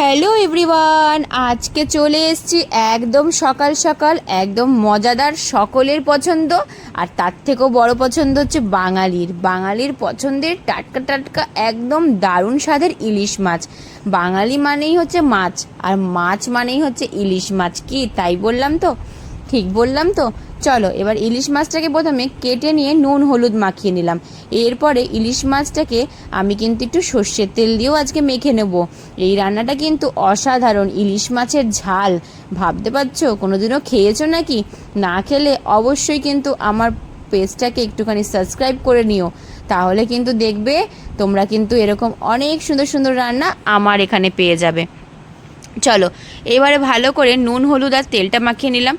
Hello everyone আজকে চলে এসছি একদম সকাল সকাল, একদম মজাদার সকলের পছন্দ, আর তার থেকেও বড় পছন্দ হচ্ছে বাঙালির। বাঙালির পছন্দের টাটকা টাটকা একদম দারুণ স্বাদের ইলিশ মাছ। বাঙালি মানেই হচ্ছে মাছ, আর মাছ মানেই হচ্ছে ইলিশ মাছ। কি, তাই বললাম তো? ঠিক বললাম তো। চলো, এবার ইলিশ মাছটাকে প্রথমে কেটে নিয়ে নুন, হলুদ মাখিয়ে নিলাম। এরপরে ইলিশ মাছটাকে আমি কিন্তু একটু সর্ষের তেল দিয়েও আজকে মেখে নেব। এই রান্নাটা কিন্তু অসাধারণ, ইলিশ মাছের ঝাল। ভাবতে পারছ? কোনোদিনও খেয়েছো নাকি? না খেলে অবশ্যই কিন্তু আমার পেজটাকে একটুখানি সাবস্ক্রাইব করে নিও। তাহলে কিন্তু দেখবে তোমরা কিন্তু এরকম অনেক সুন্দর সুন্দর রান্না আমার এখানে পেয়ে যাবে। চলো, এবারে ভালো করে নুন, হলুদ আর তেলটা মাখিয়ে নিলাম।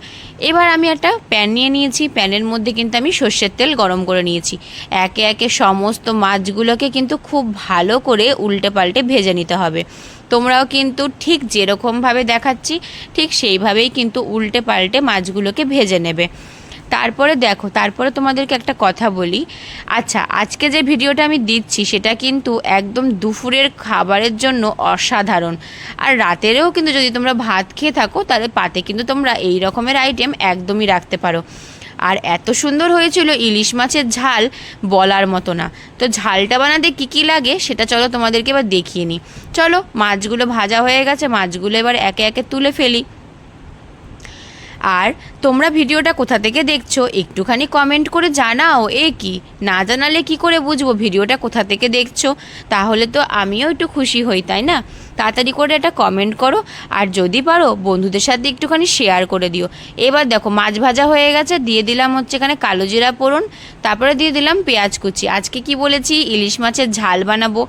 এবার আমি একটা প্যান নিয়ে নিয়েছি, প্যানের মধ্যে কিন্তু আমি সর্ষের তেল গরম করে নিয়েছি। একে একে সমস্ত মাছগুলোকে কিন্তু খুব ভালো করে উল্টে পাল্টে ভেজে নিতে হবে। তোমরাও কিন্তু ঠিক যেরকমভাবে দেখাচ্ছি, ঠিক সেইভাবেই কিন্তু উল্টে পাল্টে মাছগুলোকে ভেজে নেবে। তারপরে দেখো, তারপরে তোমাদেরকে একটা কথা বলি। আচ্ছা আজকে যে ভিডিওটা আমি দিচ্ছি, সেটা কিন্তু একদম দুপুরের খাবারের জন্য অসাধারণ। আর রাতেরও কিন্তু যদি তোমরা ভাত খেয়ে থাকো, তাহলে পাতে কিন্তু তোমরা এই রকমের আইটেম একদমই রাখতে পারো। আর এত সুন্দর হয়েছিল ইলিশ মাছের ঝাল বলার মতো না। তো ঝালটা বানাতে কী কী লাগে, সেটা চলো তোমাদেরকে এবার দেখিয়ে নিই। চলো, মাছগুলো ভাজা হয়ে গেছে, মাছগুলো এবার একে একে তুলে ফেলি। আর তোমরা ভিডিওটা কোথা থেকে দেখছ, একটুখানি কমেন্ট করে জানাও, এ কি? না জানালে কি করে বুঝব ভিডিওটা কোথা থেকে দেখছ? তাহলে তো আমিও একটু খুশি হই, তাই না? তাড়াতাড়ি করে একটা কমেন্ট করো। আর যদি পারো, বন্ধুদের সাথে একটুখানি শেয়ার করে দিও। এবার দেখো, মাছ ভাজা হয়ে গেছে, দিয়ে দিলাম হচ্ছে এখানে কালো জিরা পোড়ন তারপরে দিয়ে দিলাম পেঁয়াজ কুচি। আজকে কি বলেছি? ইলিশ মাছের ঝাল বানাবো।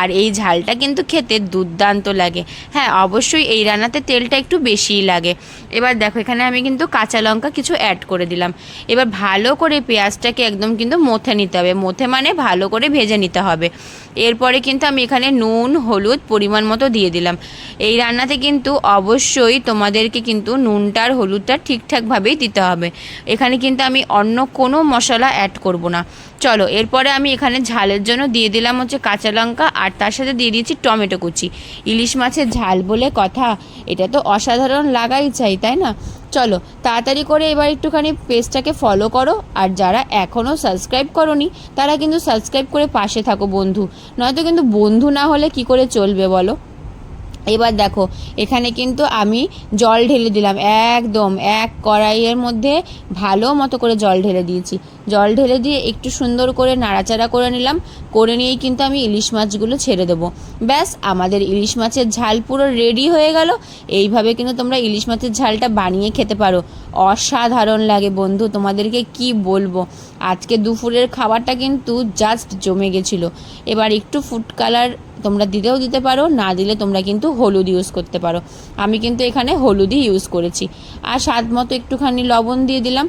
আর এই ঝালটা কিন্তু খেতে দুর্দান্ত লাগে। হ্যাঁ অবশ্যই এই রান্নাতে তেলটা একটু বেশিই লাগে। এবার দেখো, এখানে আমি কিন্তু কাঁচা লঙ্কা কিছু অ্যাড করে দিলাম। এবার ভালো করে পেঁয়াজটাকে একদম কিন্তু মথে নিতে হবে। মথে মানে ভালো করে ভেজে নিতে হবে। এরপরে কিন্তু আমি এখানে নুন, হলুদ পরিমাণ মতো দিয়ে দিলাম। এই রান্নাতে কিন্তু অবশ্যই তোমাদেরকে কিন্তু নুনটা আর হলুদটা ঠিকঠাকভাবেই দিতে হবে। এখানে কিন্তু আমি অন্য কোনো মশলা অ্যাড করব না। চলো, এরপরে আমি এখানে ঝালের জন্য দিয়ে দিলাম হচ্ছে কাঁচা লঙ্কা আর তার সাথে দিয়ে দিয়েছি টমেটো কুচি। ইলিশ মাছের ঝাল বলে কথা, এটা তো অসাধারণ লাগাই চাই, তাই না? চলো, তাড়াতাড়ি করে এবার একটুখানি পেজটাকে ফলো করো, আর যারা এখনও সাবস্ক্রাইব করনি, তারা কিন্তু সাবস্ক্রাইব করে পাশে থাকো বন্ধু। নয়তো কিন্তু বন্ধু না হলে কি করে চলবে বলো? এবার দেখো, এখানে কিন্তু আমি জল ঢেলে দিলাম, একদম এক কড়াইয়ের মধ্যে ভালো মতো করে জল ঢেলে দিয়েছি। জল ঢেলে দিয়ে একটু সুন্দর করে নাড়াচাড়া করে নিলাম, করে নিয়েই কিন্তু আমি ইলিশ মাছগুলো ছেড়ে দেবো। ব্যাস, আমাদের ইলিশ মাছের ঝাল পুরো রেডি হয়ে গেল। এইভাবে কিন্তু তোমরা ইলিশ মাছের ঝালটা বানিয়ে খেতে পারো। অসাধারণ লাগে বন্ধু, তোমাদেরকে কি বলব? আজকে দুপুরের খাবারটা কিন্তু জাস্ট জমে গেছিল। এবার একটু ফুড কালার তোমরা দিতেও দিতে পারো, না দিলে তোমরা কিন্তু হলুদ ইউজ করতে পারো। আমি কিন্তু এখানে হলুদই ইউজ করেছি। আর স্বাদ মতো একটুখানি লবণ দিয়ে দিলাম।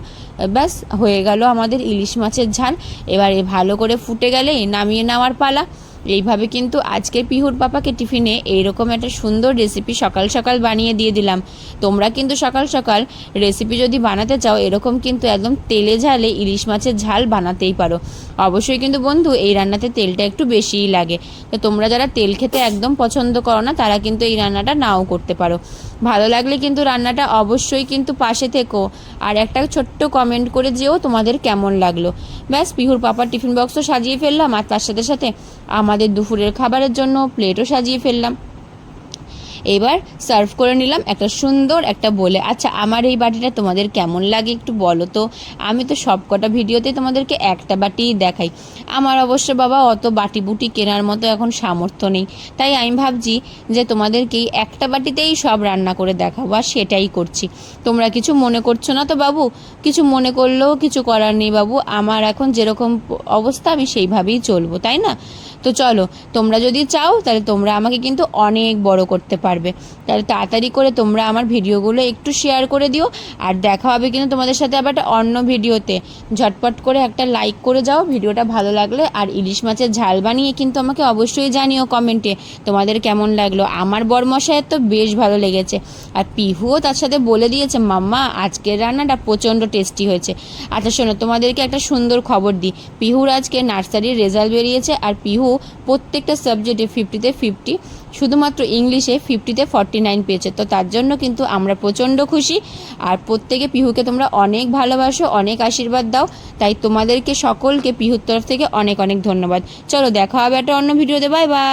ব্যাস, হয়ে গেল আমাদের ইলিশ মাছের ঝাল। এবারে ভালো করে ফুটে গেলে নামিয়ে নেওয়ার পালা। এইভাবে কিন্তু আজকে পিহুর পাপাকে টিফিনে এইরকম একটা সুন্দর রেসিপি সকাল সকাল বানিয়ে দিয়ে দিলাম। তোমরা কিন্তু সকাল সকাল রেসিপি যদি বানাতে চাও, এরকম কিন্তু একদম তেলে ঝালে ইলিশ মাছের ঝাল বানাতেই পারো। অবশ্যই কিন্তু বন্ধু, এই রান্নাতে তেলটা একটু বেশিই লাগে। তো তোমরা যারা তেল খেতে একদম পছন্দ করো না, তারা কিন্তু এই রান্নাটা নাও করতে পারো। ভালো লাগলে কিন্তু রান্নাটা অবশ্যই কিন্তু পাশে থেকো। আর একটা ছোট্ট কমেন্ট করে যেও তোমাদের কেমন লাগল। ব্যাস, পিহুর পাপার টিফিন বক্সও সাজিয়ে ফেললাম, আর তার সাথে সাথে আমাদের দুপুরের খাবারের জন্য প্লেটও সাজিয়ে ফেললাম। এবার সার্ভ করে নিলাম একটা সুন্দর একটা বলে। আচ্ছা আমার এই বাটিটা তোমাদের কেমন লাগে একটু বলো তো? আমি তো সব কটা ভিডিওতে তোমাদেরকে একটা বাটিই দেখাই। আমার অবশ্য বাবা অত বাটি বুটি কেনার মতো এখন সামর্থ্য নেই। তাই আমি ভাবছি যে তোমাদেরকেই একটা বাটিতেই সব রান্না করে দেখাবো আর সেটাই করছি। তোমরা কিছু মনে করছ না তো বাবু? কিছু মনে করলেও কিছু করার নেই বাবু। আমার এখন যেরকম অবস্থা, আমি সেইভাবেই চলবো, তাই না? তো চলো, তোমরা যদি চাও তাহলে তোমরা আমাকে কিন্তু অনেক বড় করতে পারবে। তাহলে তাড়াতাড়ি করে তোমরা আমার ভিডিওগুলো একটু শেয়ার করে দিও, আর দেখা হবে কিন্তু তোমাদের সাথে আবার একটা অন্য ভিডিওতে। ঝটপট করে একটা লাইক করে যাও, ভিডিওটা ভালো লাগলে। আর ইলিশ মাছের ঝাল বানিয়ে কিন্তু আমাকে অবশ্যই জানিও কমেন্টে, তোমাদের কেমন লাগল? আমার বরমশায়ের তো বেশ ভালো লেগেছে। আর পিহুও তার সাথে বলে দিয়েছে, মাম্মা, আজকের রান্নাটা প্রচণ্ড টেস্টি হয়েছে। আচ্ছা শোনো, তোমাদেরকে একটা সুন্দর খবর দিই। পিহুর আজকে নার্সারির রেজাল্ট বেরিয়েছে, আর পিহু প্রত্যেকটা সাবজেক্টে ফিফটিতে ফিফটি শুধুমাত্র ইংলিশে ফিফটিতে ফর্টি নাইন পেয়েছে। তো তার জন্য কিন্তু আমরা প্রচণ্ড খুশি। আর প্রত্যেকে পিহুকে তোমরা অনেক ভালোবাসো, অনেক আশীর্বাদ দাও। তাই তোমাদেরকে সকলকে পিহুর তরফ থেকে অনেক অনেক ধন্যবাদ। চলো দেখা হবে একটা অন্য ভিডিওতে। Bye bye.